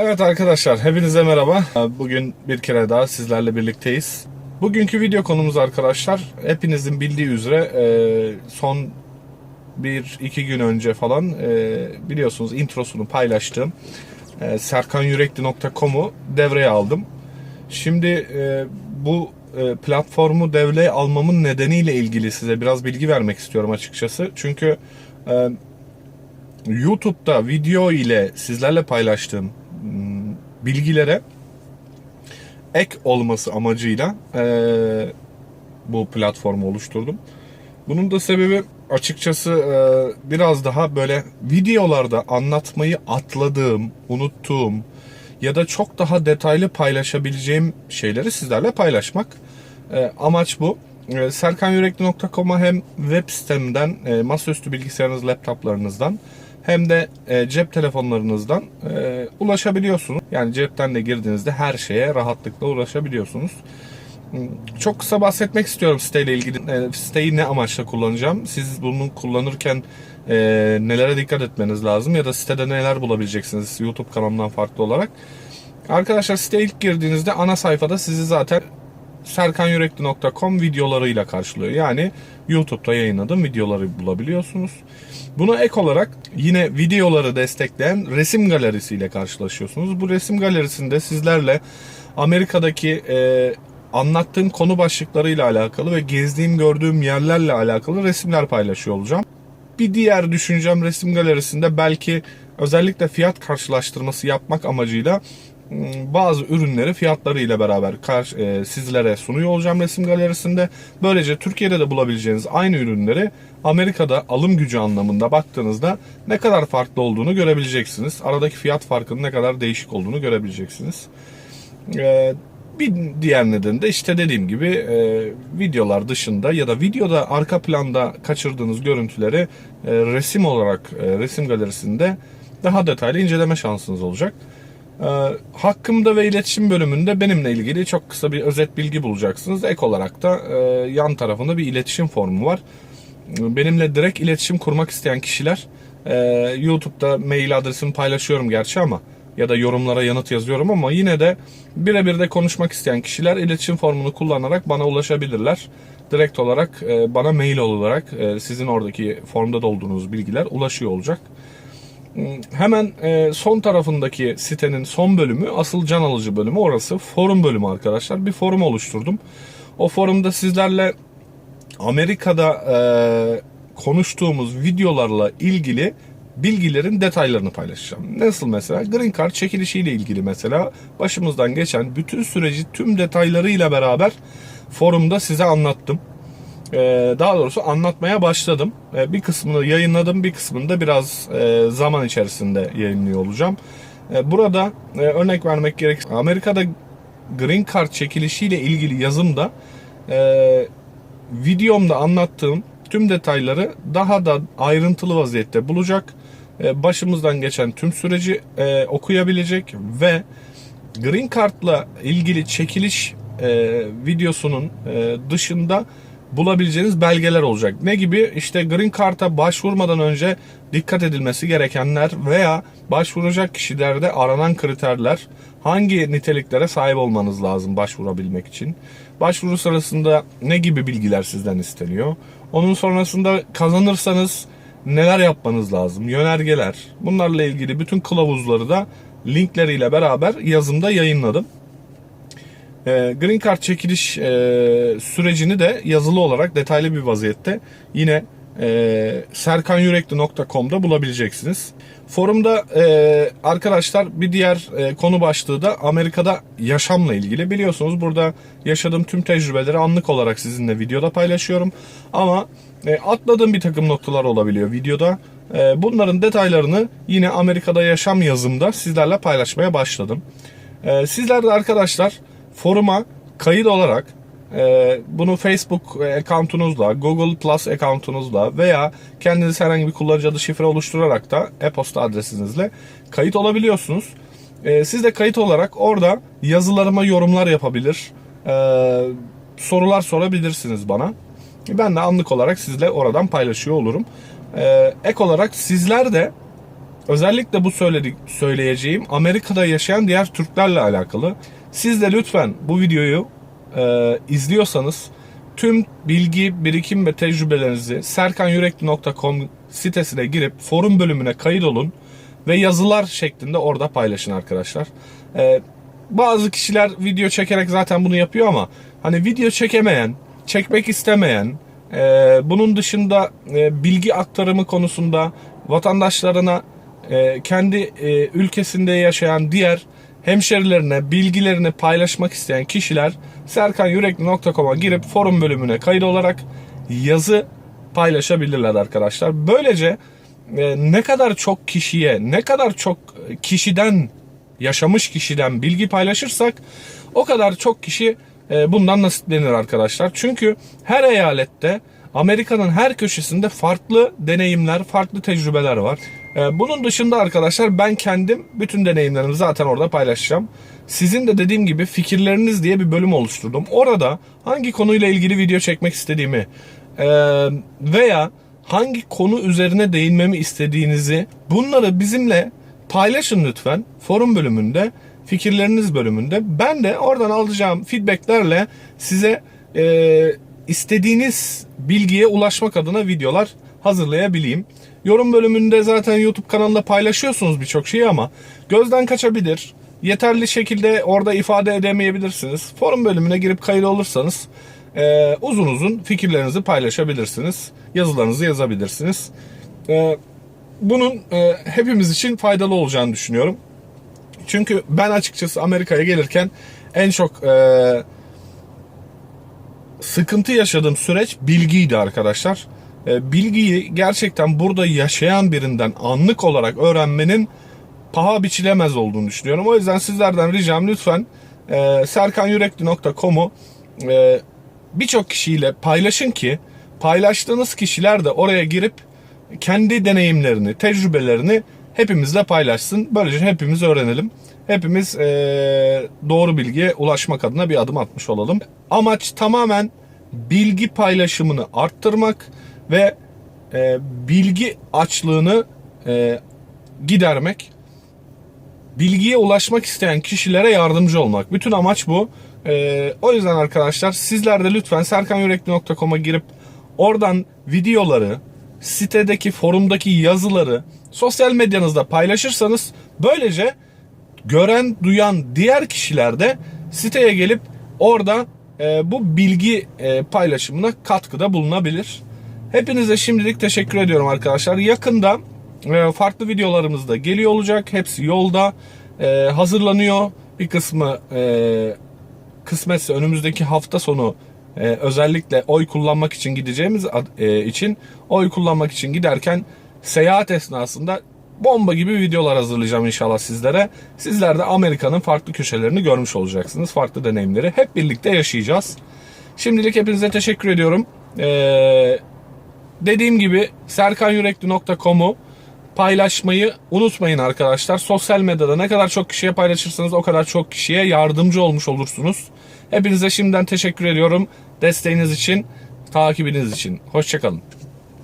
Evet arkadaşlar hepinize merhaba. Bugün bir kere daha sizlerle birlikteyiz. Bugünkü video konumuz arkadaşlar hepinizin bildiği üzere e, son bir iki gün önce falan e, biliyorsunuz introsunu paylaştığım e, serkanyürekli.com'u devreye aldım. Şimdi bu platformu devreye almamın nedeniyle ilgili size biraz bilgi vermek istiyorum açıkçası. Çünkü YouTube'da video ile sizlerle paylaştığım bilgilere ek olması amacıyla e, bu platformu oluşturdum. Bunun da sebebi açıkçası e, biraz daha böyle videolarda anlatmayı atladığım, unuttuğum ya da çok daha detaylı paylaşabileceğim şeyleri sizlerle paylaşmak. E, amaç bu. E, serkanyürekli.com'a hem web sitemden, e, masaüstü bilgisayarınız, laptoplarınızdan hem de e, cep telefonlarınızdan e, ulaşabiliyorsunuz. Yani cepten de girdiğinizde her şeye rahatlıkla ulaşabiliyorsunuz. Çok kısa bahsetmek istiyorum siteyle ilgili. E, siteyi ne amaçla kullanacağım? Siz bunu kullanırken nelere dikkat etmeniz lazım ya da sitede neler bulabileceksiniz YouTube kanalımdan farklı olarak. Arkadaşlar siteye ilk girdiğinizde ana sayfada sizi zaten serkanyürekli.com videolarıyla karşılıyor. Yani YouTube'da yayınladığım videoları bulabiliyorsunuz. Buna ek olarak yine videoları destekleyen resim galerisiyle karşılaşıyorsunuz. Bu resim galerisinde sizlerle Amerika'daki e, anlattığım konu başlıklarıyla alakalı ve gezdiğim gördüğüm yerlerle alakalı resimler paylaşıyor olacağım. Bir diğer düşüncem resim galerisinde belki özellikle fiyat karşılaştırması yapmak amacıyla bazı ürünleri fiyatlarıyla beraber karşı, e, sizlere sunuyor olacağım resim galerisinde. Böylece Türkiye'de de bulabileceğiniz aynı ürünleri Amerika'da alım gücü anlamında baktığınızda ne kadar farklı olduğunu görebileceksiniz. Aradaki fiyat farkının ne kadar değişik olduğunu görebileceksiniz. Ee, bir diğer neden de işte dediğim gibi e, videolar dışında ya da videoda arka planda kaçırdığınız görüntüleri e, resim olarak e, resim galerisinde daha detaylı inceleme şansınız olacak. E, hakkımda ve iletişim bölümünde benimle ilgili çok kısa bir özet bilgi bulacaksınız. Ek olarak da e, yan tarafında bir iletişim formu var. Benimle direkt iletişim kurmak isteyen kişiler e, YouTube'da mail adresimi paylaşıyorum gerçi ama ya da yorumlara yanıt yazıyorum ama yine de birebir de konuşmak isteyen kişiler iletişim formunu kullanarak bana ulaşabilirler. Direkt olarak e, bana mail olarak sizin oradaki formda dolduğunuz bilgiler ulaşıyor olacak. Hemen e, son tarafındaki sitenin son bölümü asıl can alıcı bölümü orası forum bölümü arkadaşlar. Bir forum oluşturdum. O forumda sizlerle Amerika'da e, konuştuğumuz videolarla ilgili bilgilerin detaylarını paylaşacağım. Nasıl mesela? Green Card çekilişiyle ilgili mesela başımızdan geçen bütün süreci tüm detaylarıyla beraber forumda size anlattım. Ee, daha doğrusu anlatmaya başladım. Ee, bir kısmını yayınladım, bir kısmını da biraz e, zaman içerisinde yayınlıyor olacağım. Ee, burada e, örnek vermek gerekirse Amerika'da Green Card çekilişiyle ilgili yazımda e, videomda anlattığım tüm detayları daha da ayrıntılı vaziyette bulacak. Başımızdan geçen tüm süreci okuyabilecek ve Green Card'la ilgili çekiliş videosunun dışında bulabileceğiniz belgeler olacak. Ne gibi? İşte Green Card'a başvurmadan önce dikkat edilmesi gerekenler veya başvuracak kişilerde aranan kriterler, hangi niteliklere sahip olmanız lazım başvurabilmek için? Başvuru sırasında ne gibi bilgiler sizden isteniyor? Onun sonrasında kazanırsanız neler yapmanız lazım? Yönergeler. Bunlarla ilgili bütün kılavuzları da linkleriyle beraber yazımda yayınladım. E, Green Card çekiliş e, sürecini de yazılı olarak detaylı bir vaziyette yine e, serkanyürekli.com'da bulabileceksiniz. Forumda e, arkadaşlar bir diğer e, konu başlığı da Amerika'da yaşamla ilgili. Biliyorsunuz burada yaşadığım tüm tecrübeleri anlık olarak sizinle videoda paylaşıyorum. Ama atladığım bir takım noktalar olabiliyor videoda. Bunların detaylarını yine Amerika'da yaşam yazımda sizlerle paylaşmaya başladım. E, sizler de arkadaşlar foruma kayıt olarak e, bunu Facebook accountunuzla, Google Plus accountunuzla veya kendiniz herhangi bir kullanıcı adı şifre oluşturarak da e-posta adresinizle kayıt olabiliyorsunuz. E, siz de kayıt olarak orada yazılarıma yorumlar yapabilir, e, sorular sorabilirsiniz bana. Ben de anlık olarak sizle oradan paylaşıyor olurum. E, ek olarak sizler de özellikle bu söyledik, söyleyeceğim Amerika'da yaşayan diğer Türklerle alakalı. Siz de lütfen bu videoyu e, izliyorsanız tüm bilgi, birikim ve tecrübelerinizi serkanyürekli.com sitesine girip forum bölümüne kayıt olun ve yazılar şeklinde orada paylaşın arkadaşlar. E, bazı kişiler video çekerek zaten bunu yapıyor ama hani video çekemeyen, çekmek istemeyen, e, bunun dışında e, bilgi aktarımı konusunda vatandaşlarına e, kendi e, ülkesinde yaşayan diğer hemşerilerine bilgilerini paylaşmak isteyen kişiler serkanyürekli.com'a girip forum bölümüne kayıt olarak yazı paylaşabilirler arkadaşlar. Böylece e, ne kadar çok kişiye, ne kadar çok kişiden, yaşamış kişiden bilgi paylaşırsak o kadar çok kişi e, bundan nasiplenir arkadaşlar. Çünkü her eyalette Amerika'nın her köşesinde farklı deneyimler, farklı tecrübeler var. E, Bunun dışında arkadaşlar ben kendim bütün deneyimlerimi zaten orada paylaşacağım. Sizin de dediğim gibi fikirleriniz diye bir bölüm oluşturdum. Orada hangi konuyla ilgili video çekmek istediğimi e, veya hangi konu üzerine değinmemi istediğinizi bunları bizimle paylaşın lütfen forum bölümünde fikirleriniz bölümünde. Ben de oradan alacağım feedbacklerle size e, istediğiniz bilgiye ulaşmak adına videolar hazırlayabileyim. Yorum bölümünde zaten YouTube kanalında paylaşıyorsunuz birçok şeyi ama gözden kaçabilir. Yeterli şekilde orada ifade edemeyebilirsiniz. Forum bölümüne girip kayıt olursanız e, uzun uzun fikirlerinizi paylaşabilirsiniz. Yazılarınızı yazabilirsiniz. E, bunun e, hepimiz için faydalı olacağını düşünüyorum. Çünkü ben açıkçası Amerika'ya gelirken en çok e, sıkıntı yaşadığım süreç bilgiydi arkadaşlar. E, bilgiyi gerçekten burada yaşayan birinden anlık olarak öğrenmenin paha biçilemez olduğunu düşünüyorum. O yüzden sizlerden ricam lütfen e, serkanyürekli.com'u e, birçok kişiyle paylaşın ki paylaştığınız kişiler de oraya girip kendi deneyimlerini, tecrübelerini hepimizle paylaşsın. Böylece hepimiz öğrenelim. Hepimiz doğru bilgiye ulaşmak adına bir adım atmış olalım. Amaç tamamen bilgi paylaşımını arttırmak ve eee, bilgi açlığını eee, gidermek. Bilgiye ulaşmak isteyen kişilere yardımcı olmak. Bütün amaç bu. Eee, o yüzden arkadaşlar sizler de lütfen serkanyürekli.com'a girip oradan videoları, sitedeki forumdaki yazıları sosyal medyanızda paylaşırsanız böylece gören, duyan diğer kişiler de siteye gelip orada e, bu bilgi e, paylaşımına katkıda bulunabilir. Hepinize şimdilik teşekkür ediyorum arkadaşlar. Yakında e, farklı videolarımız da geliyor olacak. Hepsi yolda e, hazırlanıyor. Bir kısmı e, kısmetse önümüzdeki hafta sonu özellikle oy kullanmak için gideceğimiz için oy kullanmak için giderken seyahat esnasında bomba gibi videolar hazırlayacağım inşallah sizlere. Sizler de Amerika'nın farklı köşelerini görmüş olacaksınız. Farklı deneyimleri hep birlikte yaşayacağız. Şimdilik hepinize teşekkür ediyorum. Ee, dediğim gibi serkanyürekli.com'u paylaşmayı unutmayın arkadaşlar. Sosyal medyada ne kadar çok kişiye paylaşırsanız o kadar çok kişiye yardımcı olmuş olursunuz. Hepinize şimdiden teşekkür ediyorum. Desteğiniz için, takibiniz için. Hoşçakalın.